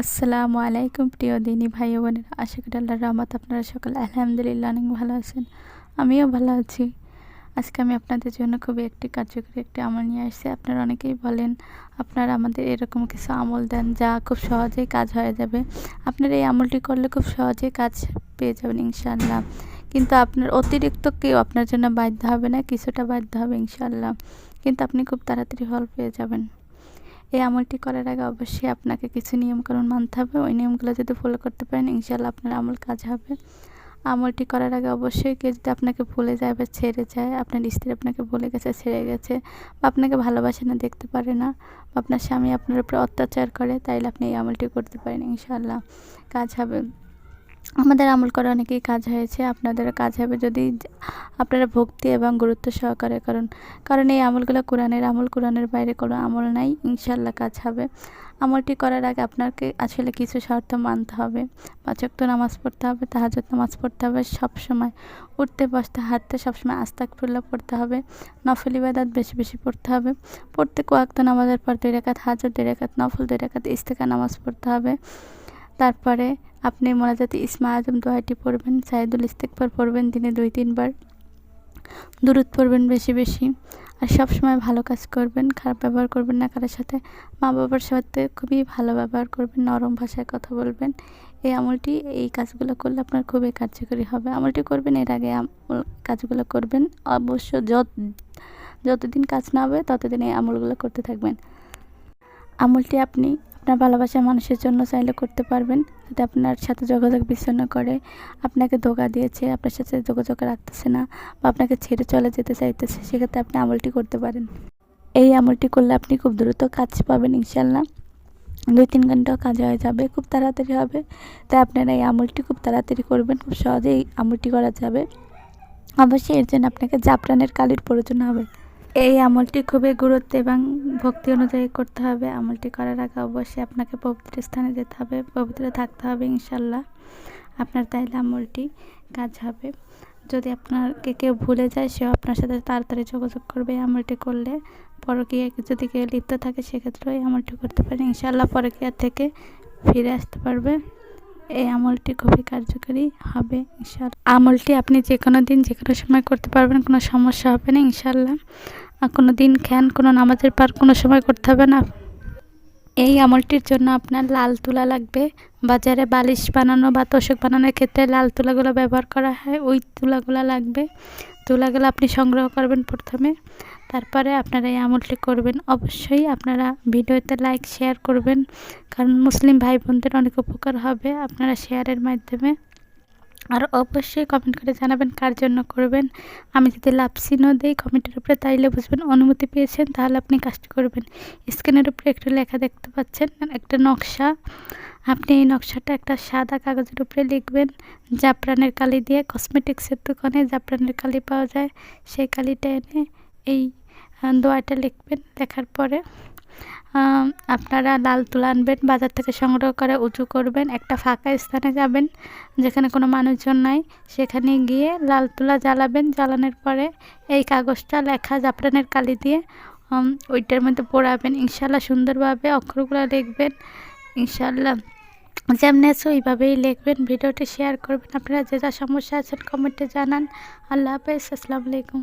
আসসালামু আলাইকুম প্রিয় দিনী ভাই বোনেরা। আশা করি আল্লাহর রহমত আপনারা সকলে আলহামদুলিল্লাহ অনেক ভালো আছেন। আমিও ভালো আছি। আজকে আমি আপনাদের জন্য খুবই একটি কার্যকরী একটি আমল নিয়ে আসছি। আপনারা অনেকেই বলেন, আপনারা আমাদের এরকম কিছু আমল দেন যা খুব সহজেই কাজ হয়ে যাবে। আপনারা এই আমলটি করলে খুব সহজেই কাজ পেয়ে যাবেন, ইনশাআল্লাহ। কিন্তু আপনার অতিরিক্ত কেউ আপনার জন্য বাধ্য হবে না, কিছুটা বাধ্য হবে, ইনশাআল্লাহ। কিন্তু আপনি খুব তাড়াতাড়ি ফল পেয়ে যাবেন। এই আমলটি করার আগে অবশ্যই আপনাকে কিছু নিয়মকানুন মানতে হবে। ওই নিয়মগুলো যদি ফলো করতে পারেন ইনশাল্লাহ আপনার আমল কাজ হবে। আমলটি করার আগে অবশ্যই কেউ যদি আপনাকে ভুলে যায় বা ছেড়ে যায়, আপনার স্ত্রী আপনাকে ভুলে গেছে, ছেড়ে গেছে বা আপনাকে ভালোবাসে না, দেখতে পারে না বা আপনার স্বামী আপনার উপরে অত্যাচার করে, তাইলে আপনি এই আমলটি করতে পারেন ইনশাল্লাহ কাজ হবে। আমাদের আমল করা অনেকেই কাজ হয়েছে আপনাদের কাজ হবে যদি আপনারা ভক্তি এবং গুরুত্ব সহকারে করুন। কারণ এই আমলগুলো কোরআনের আমল, কোরআনের বাইরে কোনো আমল নাই ইনশাল্লাহ কাজ হবে। আমলটি করার আগে আপনাকে আসলে কিছু শর্ত মানতে হবে। পাঁচক্ত নামাজ পড়তে হবে তাহাজত নামাজ পড়তে হবে সব সময় উঠতে, বসতে, হাঁটতে, সবসময় আস্তাকফুল্লাহ পড়তে হবে, নফল ইবাদাত বেশি বেশি পড়তে হবে। প্রত্যেক ওয়াক্ত নামাজের পর দুই রেখাত হাজর দুই রেখাত নফল, দুই রেখাত ইস্তেকা নামাজ পড়তে হবে। তারপরে আপনি মোনাজাতে ইসমা আজম দোয়াটি পড়বেন সাইদুল ইস্তেকবার পড়বেন, দিনে দুই, তিনবার। দূরত পড়বেন বেশি বেশি। আর সব সময় ভালো কাজ করবেন, খারাপ ব্যবহার করবেন না কারোর সাথে। মা বাবার সাথে খুবই ভালো ব্যবহার করবেন, নরম ভাষায় কথা বলবেন। এই আমলটি, এই কাজগুলো করলে আপনার খুবই কার্যকরী হবে। আমলটি করবেন, এর আগে কাজগুলো করবেন। অবশ্য যত, যতদিন কাজ না হবে, ততদিন এই আমলগুলো করতে থাকবেন। আমলটি আপনি আপনার ভালোবাসার মানুষের জন্য চাইলে করতে পারবেন। যদি আপনার সাথে যোগাযোগ বিচ্ছিন্ন করে, আপনাকে ধোকা দিয়েছে, আপনার সাথে যোগাযোগ রাখতেছে না বা আপনাকে ছেড়ে চলে যেতে চাইতেছে, সেক্ষেত্রে আপনি আমলটি করতে পারেন। এই আমলটি করলে আপনি খুব দ্রুত কাজ পাবেন ইনশাল্লাহ। দুই তিন ঘন্টাও কাজ হয়ে যাবে, খুব তাড়াতাড়ি হবে। তাই আপনারা এই আমলটি খুব তাড়াতাড়ি করবেন, খুব সহজেই আমলটি করা যাবে। অবশ্যই এর জন্য আপনাকে জাফরানের কালির প্রয়োজন হবে। এই আমলটি খুবই গুরুত্ব এবং ভক্তি অনুযায়ী করতে হবে। আমলটি করার আগে অবশ্যই আপনাকে পবিত্র স্থানে যেতে হবে, পবিত্র থাকতে হবে ইনশাল্লাহ আপনার তাইলে আমলটি কাজ হবে। যদি আপনাকে কেউ ভুলে যায়, সেও আপনার সাথে তাড়াতাড়ি যোগাযোগ করবে আমলটি করলে। পরকীয়া যদি কেউ লিপ্ত থাকে, সেক্ষেত্রেও এই আমলটি করতে পারে ইনশাল্লাহ পরকীয়া থেকে ফিরে আসতে পারবে। এই আমলটি খুবই কার্যকরী হবে ইনশাল্লাহ আমলটি আপনি যে কোনো দিন যে কোনো সময় করতে পারবেন, কোনো সমস্যা হবে না ইনশাল্লাহ কোনো দিন খ্যান, কোনো নামাজের পার কোনো সময় করতে হবে না। এই আমলটির জন্য আপনার লাল তুলা লাগবে। বাজারে বালিশ বানানো বা তোষক বানানোর ক্ষেত্রে লাল তুলাগুলো ব্যবহার করা হয়। ওই তুলাগুলো লাগবে। তুলাগুলো আপনি সংগ্রহ করবেন প্রথমে। তারপরে আপনারা এই আমলটি করবেন। অবশ্যই আপনারা ভিডিওতে লাইক শেয়ার করবেন। কারণ মুসলিম ভাই বোনদের অনেক উপকার হবে আপনারা শেয়ারের মাধ্যমে। আর অবশ্যই কমেন্ট করে জানাবেন কার জন্য করবেন। আমি যদি লাভ দিই কমেন্টের উপরে তাইলে বুঝবেন অনুমতি পেয়েছেন, তাহলে আপনি কাজটি করবেন। স্ক্রিনের উপরে একটু লেখা দেখতে পাচ্ছেন, একটা নকশা। আপনি এই নকশাটা একটা সাদা কাগজের উপরে লিখবেন। জাফরানের কালি দিয়ে কসমেটিক্সের দোকানে জাফরানের কালি পাওয়া যায়। সেই কালিটা এনে এই দোয়াটা লিখবেন, লেখার পরে আপনারা লাল তুলা আনবেন, বাজার থেকে সংগ্রহ করে উঁচু করবেন, একটা ফাঁকা স্থানে যাবেন, যেখানে কোনো মানুষজন নাই, সেখানে গিয়ে লাল তুলা জ্বালাবেন, জ্বালানোর পরে এই কাগজটা লেখা জাফরানের কালি দিয়ে ওইটার মধ্যে পড়াবেন, ইনশাল্লাহ সুন্দরভাবে অক্ষরগুলো লিখবেন, ইনশাল্লাহ যেমনি আছে ওইভাবেই লিখবেন, ভিডিওটি শেয়ার করবেন, আপনারা যে যা সমস্যা আছেন কমেন্টে জানান, আল্লাহ হাফেজ, আসসালামু আলাইকুম।